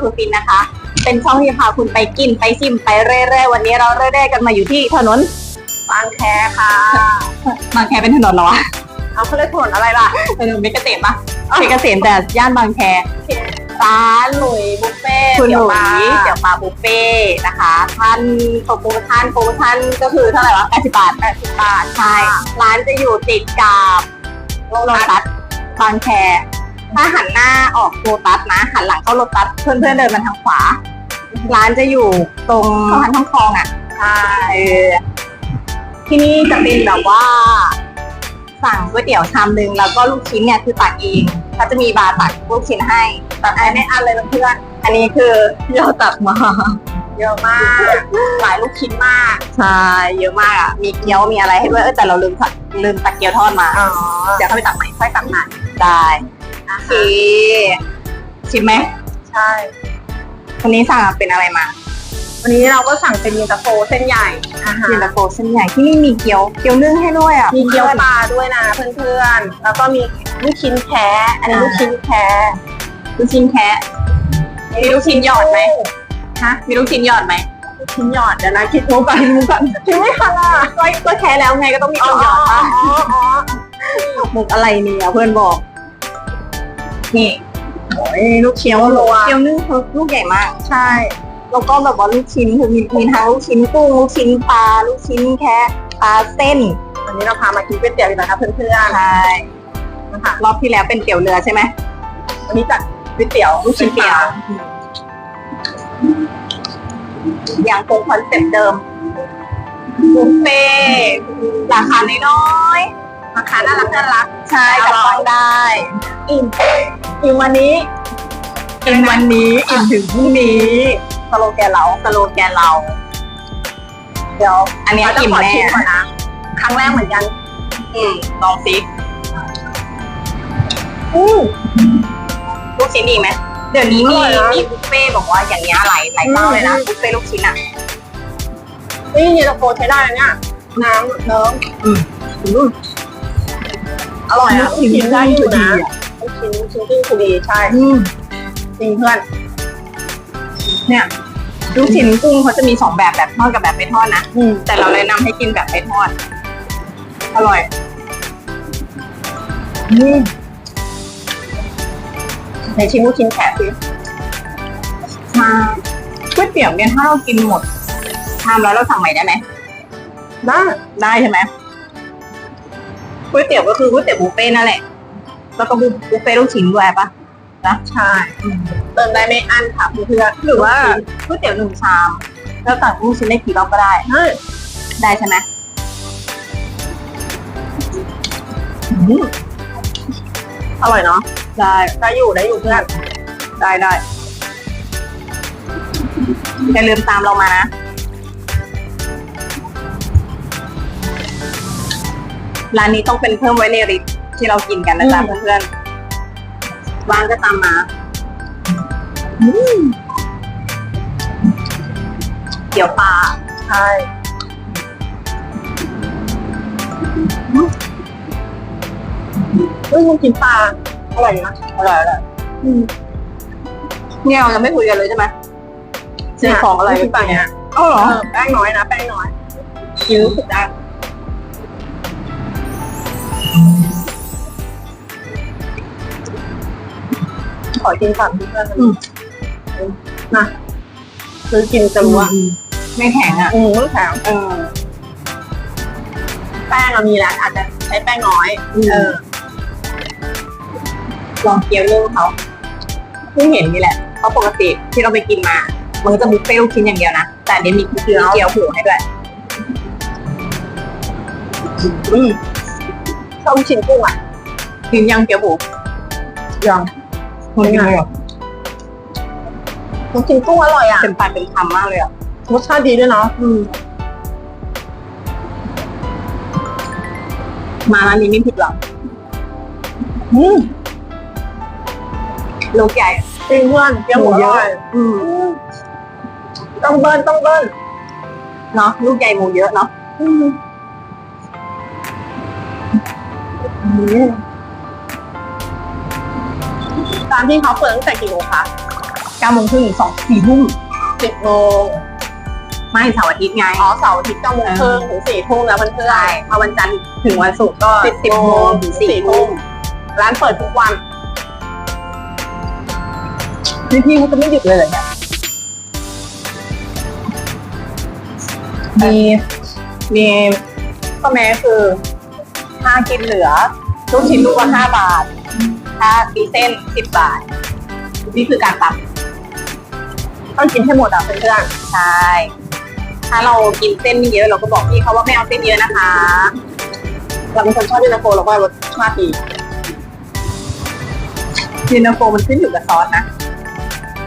คือฟินนะคะ เป็นช่องที่พาคุณไปกินไปชิมไปเร่ๆวันนี้เราเร่ๆกันมาอยู่ที่ถนนบางแคค่ะบางแคเป็นถนนเหรอวะเอาเขาเรียกถนนอะไรล่ะถนนเมกะเกษมปะเมกะเกษมแต่ย่านบางแคร้านหลุยบุฟเฟ่ต์คุณหเดี๋ลุยวยมาเดี๋ยวมาบุฟเฟ่ต์นะคะท่านโปรโมชั่นโปรโมชั่นก็คือเท่าไหร่วะ80บาท80บาทใช่ร้านจะอยู่ติดกับโลตัสบางแค ถ้าหันหน้าออกโลตัสนะ หันหลังเข้าโลตัสเพื่อนๆเดินมาทางขวา ร้านจะอยู่ตรงสะพานข้างคลองอะใช่เออที่นี่จะเป็นแบบว่า สั่งก๋วยเตี๋ยวชามนึงแล้วก็ลูกชิ้นเนี่ยคือตักเองเขาจะมีบาร์ตักลูกชิ้นให้ตัดไอ้ไม่อันเลยเพื่อนอันนี้คือเราตักมาเยอะมาก หลายลูกชิ้นมากใช่เยอะมากอะมีเกี๊ยวมีอะไรให้ด้วยเออแต่เราลืมตักลืมตักเกี๊ยวทอดมาอ๋อเดี๋ยวเข้าไปตักใหม่ค่อยตักใหม่ได้ โอเคชิมไหมใช่ วันนี้สั่งเป็นอะไรมาวันนี้เราก็สั่งเป็นเย็นตาโฟเส้นใหญ่อาหารเย็นตาโฟเส้นใหญ่ที่นี่มีเกี๊ยวเกี๊ยวนึ่งให้ด้วยอะมีเกี๊ยวปลาด้วยนะเพื่อนๆ แล้วก็มีลูกชิ้นแคะอันนี้ลูกชิ้นแคะลูกชิ้นแคะมีลูกชิ้นหยอดไหมฮะมีลูกชิ้นหยอดไหมลูกชิ้นหยอดเดี๋ยวนะคิดมุกก่อนคิดมุกก่อนคิดไม่ทันอะก็ก็แค่แล้วไงก็ต้องมีคนหยอดป่ะอ๋ออ๋อมุกอะไรเนี่ยเพื่อนบอก นี่โอ้ยลูกเชียวโลอะเกี๊ยวนึ่งเขาลูกใหญ่มาก ใช่ แล้วก็แบบว่าลูกชิ้นคือมีมีทั้งลูกชิ้นกุ้งลูกชิ้นปลาลูกชิ้นแคะปลาเส้น วันนี้เราพามากินก๋วยเตี๋ยวอีกแล้วนะเพื่อนใช่ๆนะคะรอบที่แล้วเป็นเตี๋ยวเรือใช่ไหมวันนี้จัดก๋วยเตี๋ยวลูกชิ้นปลายังคงคอนเซ็ปต์เดิมบุฟเฟ่ต์ราคาน้อยๆ ราคาน่ารักน่ารักใช่จับต้องได้อิ่มอิ่มวันนี้อิ่มวันนี้อิ่มถึงพรุ่งนี้สโลแกนเราสโลแกนเรา เดี๋ยว อันนี้เราจะอิ่มขอแน่ชิมก่อนนะครั้งแรกเหมือนกัน อืมลองซิอืมลูกชิ้นดีไหมเดี๋ยวนี้มีอร่อยนะมีบุฟเฟ่ต์บอกว่าอย่างเงี้ยหลายหลายเจ้าเลยนะอืมบุฟเฟ่ต์ลูกชิ้นอะนี่เย็นตาโฟใช้ได้นะเนี่ยน้ำเนิ้มอืม อร่อยอะลูกชิ้นได้อยู่นะลูกชิ้นลูกชิ้นที่คือดีใช่อืมจริงเพื่อน เนี่ยลูกชิ้นกุ้งเขาจะมีสองแบบแบบทอดกับแบบไม่ทอดนะอืมแต่เราเลยนำให้กินแบบไม่ทอด อร่อยอืมในชิ้นลูกชิ้นแขกสิมาก๋วยเตี๋ยวเนี่ยถ้าเรากินหมดชามแล้วเราสั่งใหม่ได้ไหมได้ได้ใช่ไหม ก๋วยเตี๋ยวก็คือก๋วยเตี๋ยวบุฟเฟ่ต์นั่นแหละ แล้วก็บุฟเฟ่ต์ลูกชิ้นด้วยปะใช่เติมได้ไม่อั้นค่ะเพื่อนๆหรือว่าก๋วยเตี๋ยวหนึ่งชามแล้วสั่งลูกชิ้นได้กี่รอบก็ได้ใช่ได้ใช่ไหมอร่อยเนาะได้ได้อยู่ได้อยู่เพื่อนได้ได้อย่าลืมตามเรามานะ ร้านนี้ต้องเป็นเพิ่มไว้ในริสต์ที่เรากินกันนะจ๊ะเพื่อนๆวางก็ตามมาเดี๋ยวปลาใช่เฮ้ยลูกชิ้นปลาอร่อยนะอร่อยอร่อยเนี่ยเราจะไม่คุยกันเลยใช่ไหมซื้อของอะไรลูกชิ้นปลาเนี้ยอ๋อเหรเอออแป้งน้อยนะแป้งน้อยกินรู้สึกได้ ขอกินก่อนเพื่อนๆนะคือกินจะรู้ว่าไม่แข็งอะ อืมต้องแข็งเออแป้งอะมีแหละอาจจะใช้แป้งน้อย เออ ลองเกี๊ยวนึ่งเขาเพิ่งเห็นนี่แหละ เพราะปกติที่เราไปกินมา มันก็จะบุฟเฟ่ต์ลูกชิ้นอย่างเดียวนะ แต่อันนี้มีเกี๊ยวเกี๊ยวผูให้ด้วย อืมชอบลูกชิ้นกุ้งอะกินยังเกี๊ยวผูยัง คนกินเลยเหรอลูกชิ้นกุ้งอร่อยอะเต็มปากเต็มคำมากเลยอะรสชาติดีด้วยเนาะอืมมาร้านนี้ไม่ผิดหวังอืมลูกใหญ่จริงเพื่อนเกี๊ยวหมูอร่อยอืมอืมต้องเบิ้ลต้องเบิ้ลเนาะลูกใหญ่หมูเยอะเนาะอืม ตามที่เขาเปิดตั้งแต่กี่โมงคะเก้าโมงครึ่งสองสี่ทุ่มสิบโมงไม่เสาร์อาทิตย์ไง อ๋อเสาร์อาทิตย์เก้าโมงครึ่งถึงสี่ทุ่มแล้วเพื่อนใช่มาวันจันทร์ถึงวันศุกร์ก็ๆสิบสิบโมโมงงถึถึงงสี่สี่ทุ่ทุ่มมร้านเปิดทุกวันนี่พี่เขาจะไม่หยุดเลยเหรอเนี่ยมีมีข้อแม้คือถ้ากินเหลือลูกชิ้นลูกละห้าบาท ถ้ามีเส้นสิบบาท นี่คือการปรับต้องกินให้หมดอะเพื่อนใช่ถ้าเรากินเส้นไม่เยอะเราก็บอกพี่เขาว่าไม่เอาเส้นเยอะนะคะๆเราเป็นคนชอบเย็นตาโฟแล้วก็รสชาติดีเย็นตาโฟมันขึ้นอยู่กับซอสนะ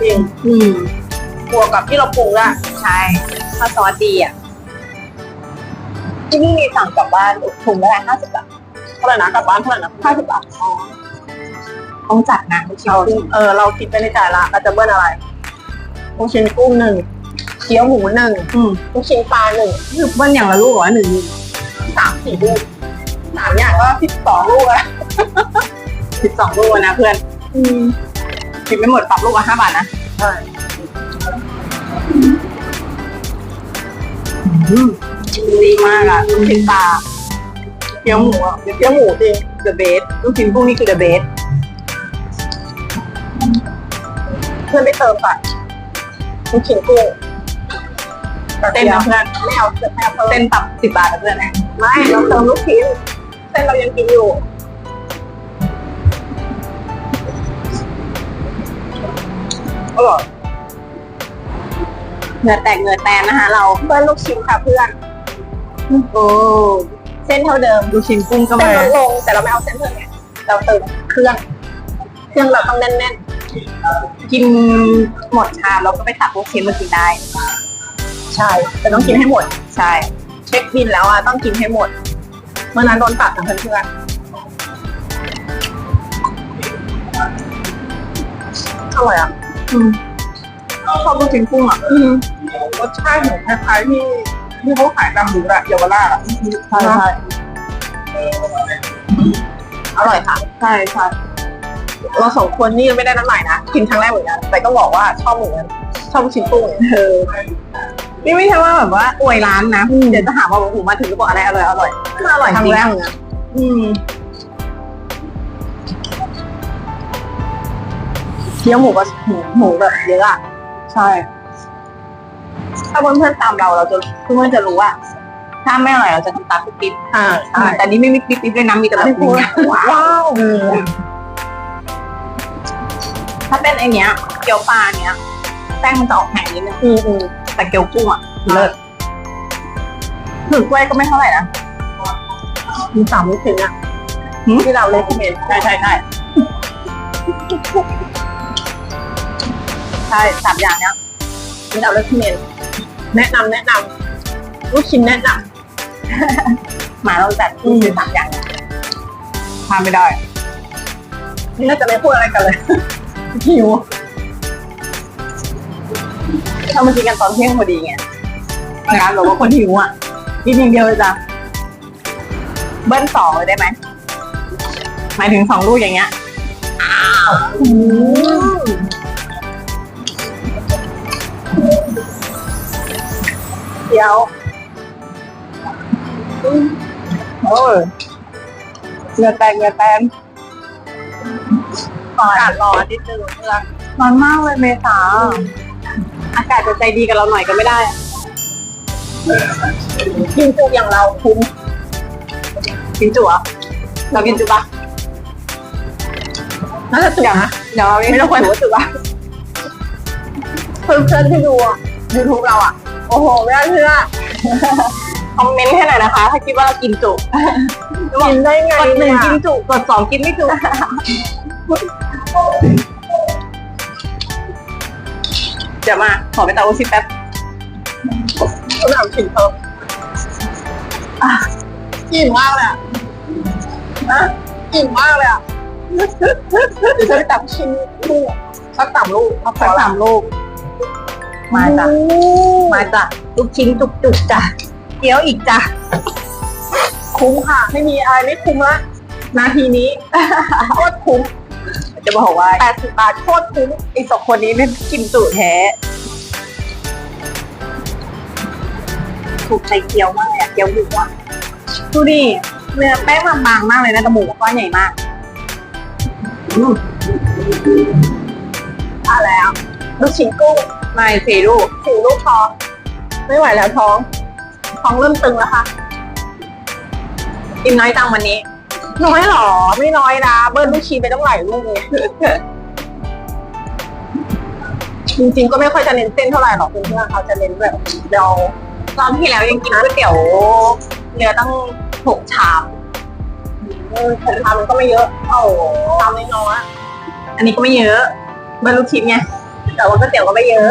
จริงอืมบวกกับที่เราปรุงละใช่ถ้าซอสดีอะที่นี่มีสั่งกลับบ้านถุงละห้าสิบบาทเท่าไหร่นะกลับบ้านเท่าไหร่นะห้าสิบบาท ต้องจัดนะลูกชิ้นเรากุ้งเออเราคิดไปในใจละเราจะเบิ้ลอะไรลูกชิ้นกุ้งหนึ่งเกี๊ยวหมูหนึ่งอืมลูกชิ้นปลาหนึ่งคือเบิ้ลอย่างละลูกเหรอหนึ่งสามสี่ลูกสามอย่างก็สิบสองลูกอะสิบสองลูกอะนะเพื่อน อืมกินไม่หมดปรับลูกละห้าบาทนะใช่ดีมากอะลูกชิ้นปลาเกี๊ยวหมูอะเกี๊ยวหมูจริง the best ลูกชิ้นกุ้งนี่คือ the best เพื่อนไปเติมก่อนลูกชิ้นกุ้งเต้นนะเพื่อนไม่เอาเสื้อแพรเพิ่มเต้นปรับสิบบาทนะเพื่อนนะไม่เราเติมลูกชิ้นเส้นเรายังกินอยู่อร่อยเหงื่อแตกเหงื่อแตนนะคะ เราเบิ้ลลูกชิ้นค่ะเพื่อนโอ้เส้นเท่าเดิมลูกชิ้นกุ้งก็เส้นมาลดลงแต่เราไม่เอาเส้นเพิ่มไงเราเติมเครื่อง เครื่องเราต้องแน่น กินหมดชามเราก็ไปตักลูกชิ้นมากินได้ๆใช่ แต่ต้องกินให้หมด ใช่ เช็คบินแล้วอะต้องกินให้หมดเมื่อนั้นโดนตัดกับเพื่อนๆอร่อยอะอืมชอบลูกชิ้นกุ้งอะอืมรสชาติเหมือนคล้ายๆที่ที่เขาขายตามบูธอะเยาวราชอะใช่ใช่อร่อยค่ะ ใช่ใช่ เราสองคนนี่ไม่ได้น้ำใหม่นะ กินครั้งแรกเหมือนกันแต่ก็บอกว่าชอบเหมือนกันชอบลูกชิ้นกุ้งเออนี่ไม่ใช่ว่าแบบว่าอวยร้านนะเดี๋ยวจะหาว่าโอ้โหมาถึงก็บอกอะไรอร่อยอร่อยมันอร่อยครั้จงริงแรกอะเหมือนกันอืมเคี้ยวหมูก็หมูหมูแบบเยอะอะใช่ ถ้าเพื่อนๆตามเราเราจะเพื่อนๆจะรู้ว่าถ้าไม่อร่อยเราจะทำตามทุกคลิปอ่าอ่าแต่นี่ไม่มีคลิปๆด้วยนะมีแต่แบบไม่พูดว้าวว้าว ถ้าเป็นไอเนี้ย เกี๊ยวปลาเนี้ยแป้งมันจะออกแห้งนิดนึงอืมอืมแต่เกี๊ยวกุ้งอะเลิศถือกล้วยก็ไม่เท่าไหร่นะมีสามลูกชิ้นอะหืมที่เราเลยคอมเมนต์ใช่ใช่ใช่ใช่สามอย่างเนี้ยที่เราเลยคอมเมนต์แนะนำแนะนำลูกชิ้นแนะนหมาเราจัดคือสามอย่างเนี่ยทานไม่ได้ำนี่น่าจะไม่พูดอะไรกันเลย หิวถ้ามากินกันตอนเที่ยงพอดีไงร้านบอกว่าคนหิวอะกินอย่างเดียวเลยจ้ะเบิ้ลสองเลยได้ไหมหมายถึงสองลูกอย่างเงี้ยอืมเดี๋ยวโอ้ยเงือแตกเงือแต นอากาศร้อนนิดนึงเพื่อนร้อนมากเลยเมษา อากาศจะใจดีกับเราหน่อยก็ไม่ได้กินจุอย่างเราคุ้มกินจุ๋อะเรากินจุปะน่าจะจุนะเดี๋ยวเราไม่ต้องควรจุจุปะเพื่อนๆที่ดูยูทูบเราอะ โอ้โห ไม่น่าเชื่อคอมเมนต์ให้หน่อยนะคะ ถ้าคิดว่าเรากินจุกินได้ไงกดหนึ่งเนี่ยกินจุกดสองกินไม่จุ เดี๋ยวมา ขอไปเตาอุชิแป๊บต้องเอาชิ้นเพิ่มอะอิ่มมากเลยอะนะอิ่มมากเลยอะเดี๋ยวจะไปตักชิ้นลูกสักสามลูกเอาพสัอกละสามลูก มาจ้ะ มาจ้ะลูกชิ้นจุกจุกๆจ้ะเกี๊ยวอีกจ้ะ คุ้มค่ะ ไม่มีอะไรไม่คุ้มละ นาทีนี้โคตรคุ้ม จะบอกว่าแปดสิบบาทโคตรคุ้มไอ้สองคนนี้เนี่กินจุแท้ ถูกใจเกี๊ยวมากเลยอะเกี๊ยวหมูอะดูดิเนื้อแป้งบางมากเลยนะแต่หมูก้อนใหญ่มากอืมาแล้วลูกชิ้นกุ้งไม่สี่ลูกสี่ลูกท้องไม่ไหวแล้วท้อง ท้องเริ่มตึงแล้วค่ะ กินน้อยจังวันนี้ น้อยหรอ ไม่น้อยนะ เบิ้ลลูกชิ้นไปต้องหลายลูกเลยจริงๆก็ไม่ค่อยจะเน้นเส้นเท่าไหร่หรอกเพื่อนๆเขาจะเน้นแบบเดารอบที่แล้วยังกินก๋วยเตี๋ยวเนื้อตั้งหกชามเออผมทำมันก็ไม่เยอะโอ้ทำน้อยอันนี้ก็ไม่เยอะเบอร์ลูกชิ้นไงแต่ว่าก๋วยเตี๋ยวก็ไม่เยอะ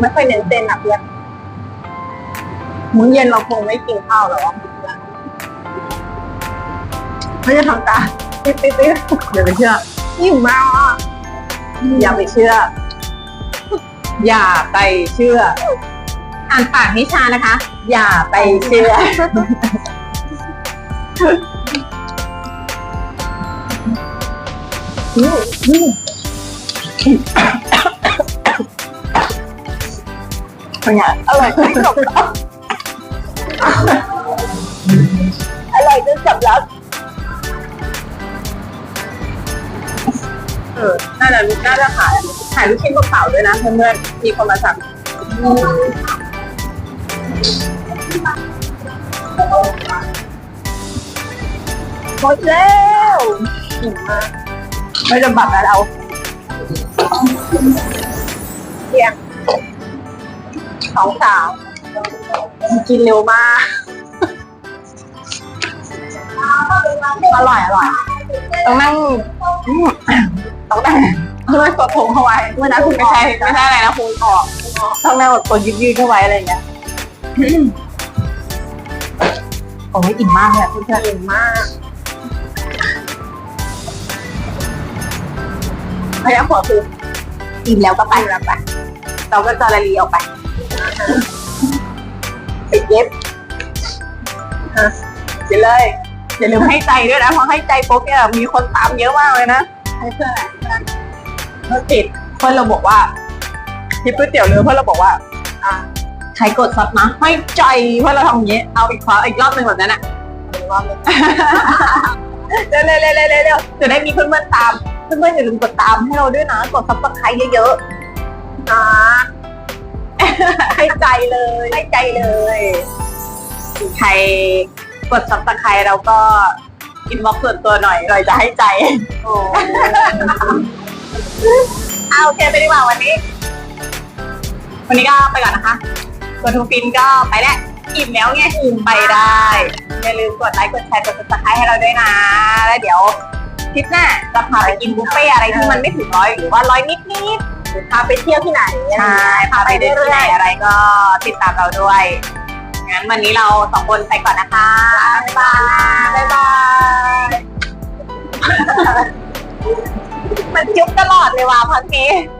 ไม่ค่อยเน้นเส้นนะเพื่อนมื้อเย็นเราคงไม่กินข้าวแล้วอะ ไม่จะทำการติ๊ดติ๊ดติ๊ดอย่าไปเชื่ออิ่มมากอะอย่าไปเชื่อ อย่าไปเชื่อ อ่านปากนิชานะคะ อย่าไปเชื่ออืมอืมเป็นไงอร่อยจนจบแล้วอร่อยจนจบแล้ว เออน่าจะน่าจะขายขายลูกชิ้นเปล่าๆด้วยนะเพื่อนๆมีคนมาสั่งหมดแล้วอิ่มมากไม่จะบัตรแล้วเราเที่ยงสองสาวกินเร็วมาก อร่อยอร่อยต้องนั่ง ต้องนั่งต้องนั่งกดผมเข้าไว้เมื่อนั้นคุณไม่ใช่ไม่ใช่อะไรนะคุณออกต้องนั่งกดยืดๆเข้าไว้อะไรอย่างเงี้ยโอ้ยอิ่มมากเลยเพื่อนๆอิ่มมากพยายามขอคืออิ่มแล้วก็ไปแล้วไปเราก็จะละลีออกไปปิดเย็บเดี๋ยวเลยอย่าลืมให้ใจด้วยนะเพราะให้ใจปุ๊บเนี่ยมีคนตามเยอะมากเลยนะให้เพื่อน รเพื่อนเพื่อนติดเพื่อนเราบอกว่าทิปก๋วยเตี๋ยวเรือเพื่อนเราบอกว่า อะใช้กดซับนะให้ใจเพื่อนเราทำอย่างนี้ เอาอีกครั้งอีกรอบหนึ่งแบบนั้นอะรอว่าไม่เร็วเร็วเร็วเร็วเร็วจะได้มีเพื่อนเพื่อนๆตาม เพื่อนเพื่อนๆอย่าลืมกดตามให้เราด้วยนะ กดซับสไครต์เยอะอะๆให้ใจเลยให้ใจเลยใครกดซับสไครต์เราก็อินบ็อกส่วนตัวหน่อยเราจะให้ใจโอ้ เอาโอเคไปดีกว่าวันนี้ วันนี้ก็ไปก่อนนะคะกดทูฟินก็ไปแล้วอิ่มแล้วไงอิ่มไปได้ อย่าลืมกดไลค์กดแชร์กดติดตามให้เราด้วยนะ แล้วเดี๋ยวทริปหน้าจะพาไปกินบุฟเฟ่อะไรที่มันไม่ถึงร้อยหรือว่าร้อยนิดนิดพาไปเที่ยวที่ไหนๆใช่พาไปเดินที่ไหนอะไรก็ติดตามเราด้วยงั้นวันนี้เราสองคนไปก่อนนะคะ บ๊ายบาย บ๊ายบาย มันยุบตลอดเลยว่ะพักนี้